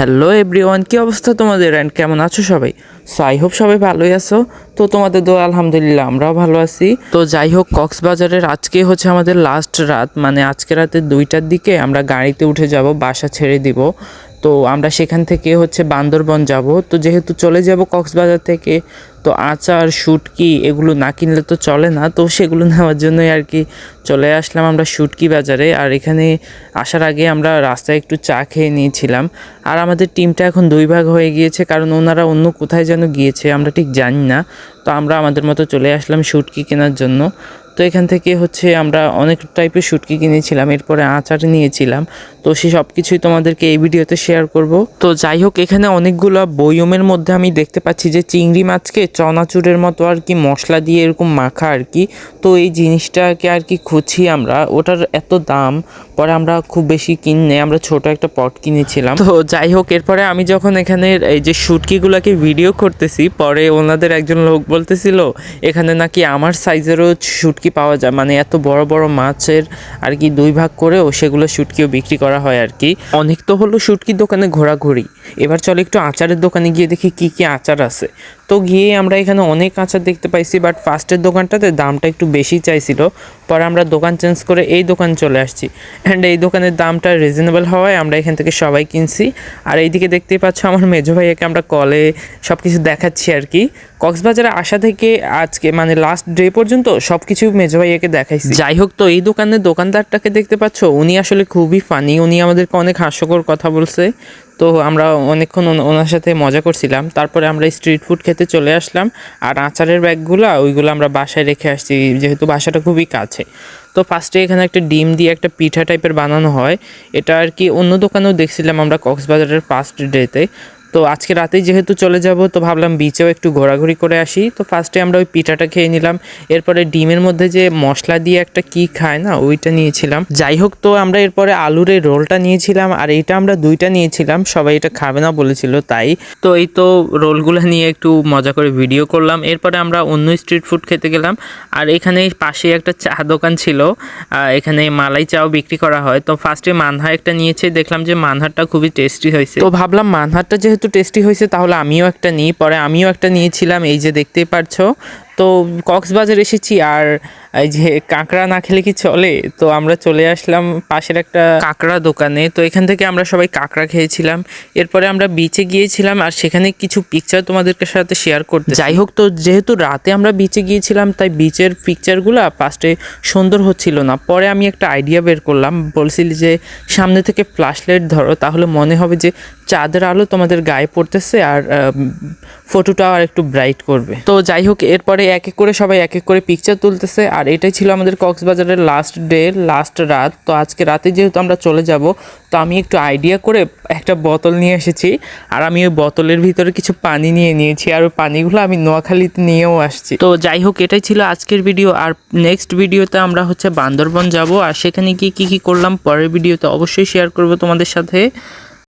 Hello everyone কি অবস্থা তোমাদের? অ্যান্ড কেমন আছো সবাই? সো আই হোপ সবাই ভালোই আছো। তো তোমাদের দোয়া, আলহামদুলিল্লাহ, আমরাও ভালো আছি। তো যাই হোক, কক্সবাজারের আজকে হচ্ছে আমাদের লাস্ট রাত। মানে আজকে রাতে দুইটার দিকে আমরা গাড়িতে উঠে যাব, বাসা ছেড়ে দিব। তো আমরা সেখান থেকে হচ্ছে বান্দরবন যাব। তো যেহেতু চলে যাব কক্সবাজার থেকে তো আচার, শুটকি এগুলো না কিনলে তো চলে না। তো সেগুলো নেওয়ার জন্যই আর কি চলে আসলাম আমরা শুটকি বাজারে। আর এখানে আসার আগে আমরা রাস্তায় একটু চা খেয়ে নিয়েছিলাম। আর আমাদের টিমটা এখন দুই ভাগ হয়ে গিয়েছে, কারণ ওনারা অন্য কোথায় যেন গিয়েছে আমরা ঠিক জানি না। তো আমরা আমাদের মতো চলে আসলাম শুটকি কেনার জন্য। তো এখান থেকে হচ্ছে আমরা অনেক টাইপের শুটকি কিনেছিলাম, এরপরে আচার নিয়েছিলাম। তো সে সব কিছুই তোমাদেরকে এই ভিডিওতে শেয়ার করব। তো যাই হোক, এখানে অনেকগুলো বয়মের মধ্যে আমি দেখতে পাচ্ছি যে চিংড়ি মাছকে চনাচুরের মতো আর কি মশলা দিয়ে এরকম মাখা আর কি। তো এই জিনিসটাকে আর কি খুঁজি আমরা, ওটার এত দাম, পরে আমরা খুব বেশি কিনে, আমরা ছোট একটা পট কিনেছিলাম। তো যাই হোক, এরপরে আমি যখন এখানে এই যে শুটকিগুলোকে ভিডিও করতেছি, পরে ওনাদের একজন লোক বলতেছিল, এখানে নাকি আমার সাইজেরও শুটকি পাওয়া যায়? মানে এত বড় বড় মাছের আর কি দুই ভাগ করেও সেগুলো শুটকিও বিক্রি করা হয় আর কি। অনেক তো হলো শুটকির দোকানে ঘোরাঘুরি। এবার চলো একটু আচারের দোকানে গিয়ে দেখি কি কি আচার আছে। তো গিয়ে আমরা এখানে অনেক আচার দেখতে পাইছি বাট ফার্স্টের দোকানটাতে দামটা একটু বেশি চাইছিল। পরে আমরা দোকান চেঞ্জ করে এই দোকান চলে আসছি। অ্যান্ড এই দোকানের দামটা রিজনেবল হওয়ায় আমরা এখান থেকে সবাই কিনছি। আর এইদিকে দেখতেই পাচ্ছ আমার মেজো ভাইয়াকে আমরা কলে সব কিছু দেখাচ্ছি আর কি। কক্সবাজারে আসা থেকে আজকে মানে লাস্ট ডে পর্যন্ত সব কিছু মেজো ভাইয়াকে দেখাইছি। যাই হোক তো, এই দোকানের দোকানদারটাকে দেখতে পাচ্ছ, উনি আসলে খুবই ফানি উনি আমাদেরকে অনেক হাস্যকর কথা বলছে। তো আমরা অনেকক্ষণ ওন- ওনার সাথে মজা করছিলাম, তারপরে আমরা স্ট্রিট ফুড খেতে চলে আসলাম, আর আচারের ব্যাগগুলো, ওইগুলো আমরা বাসায় রেখে আসছি, যেহেতু বাসাটা খুবই কাছে। তো ফার্স্টে এখানে একটা ডিম দিয়ে একটা পিঠা টাইপের বানানো হয়। এটা আর কি অন্য দোকানেও দেখছিলাম আমরা কক্সবাজারের ফার্স্ট ডেতে তো আজকে রাতেই যেহেতু চলে যাব, তো ভাবলাম বিচেও একটু ঘোরাঘুরি করে আসি। তো ফার্স্টে আমরা ওই পিঠাটা খেয়ে নিলাম। এরপরে ডিমের মধ্যে যে মশলা দিয়ে একটা কি খায় না, ওইটা নিয়েছিলাম। যাই হোক, তো আমরা এরপরে আলুর এই রোলটা নিয়েছিলাম, আর এইটা আমরা দুইটা নিয়েছিলাম। সবাই এটা খাবে না বলেছিল, তাই। তো এই তো রোলগুলো নিয়ে একটু মজা করে ভিডিও করলাম। এরপরে আমরা অন্য স্ট্রিট ফুড খেতে গেলাম। আর এখানে পাশে একটা চা দোকান ছিল এখানে মালাই চাও বিক্রি করা হয়। তো ফার্স্টে মানহা একটা নিয়েছে, দেখলাম যে মানহারটা খুবই টেস্টি হয়েছে। তো ভাবলাম মানহারটা যেহেতু টেস্টি হয়েছে তাহলে আমিও একটা নিই। পরে আমিও একটা নিয়েছিলাম এই যে দেখতেই পারছ। তো কক্সবাজার এসেছি আর এই যে কাঁকড়া না খেলে কি চলে? তো আমরা চলে আসলাম পাশের একটা কাঁকড়া দোকানে। তো এখান থেকে আমরা সবাই কাঁকড়া খেয়েছিলাম। এরপরে আমরা বিচে গিয়েছিলাম আর সেখানে কিছু পিকচার তোমাদেরকে সাথে শেয়ার করতে যাই হোক তো, যেহেতু রাতে আমরা বিচে গিয়েছিলাম, তাই বিচের পিকচারগুলো ফার্স্টে সুন্দর হচ্ছিল না। পরে আমি একটা আইডিয়া বের করলাম। বলছিলি যে, সামনে থেকে ফ্ল্যাশ লাইট ধরো, তাহলে মনে হবে যে, চাঁদের আলো তোমাদের গায়ে পড়তেছে আর ফটোটা আর একটু ব্রাইট করবে। তো যাই হোক, এরপরে এক এক করে সবাই এক এক করে পিকচার তুলতেছে। আর এটাই ছিল আমাদের কক্সবাজারের লাস্ট ডে লাস্ট রাত। তো আজকে রাতে যেহেতু আমরা চলে যাব, তো আমি একটু আইডিয়া করে একটা বোতল নিয়ে এসেছি। আর আমি ওই বোতলের ভিতরে কিছু পানি নিয়ে নিয়েছি। আর ওই পানিগুলো আমি নোয়াখালীতে নিয়েও আসছি। তো যাই হোক, এটাই ছিল আজকের ভিডিও আর নেক্সট ভিডিওতে আমরা হচ্ছে বান্দরবন যাব। আর সেখানে গিয়ে কী কী করলাম, পরের ভিডিওতে অবশ্যই শেয়ার করব তোমাদের সাথে।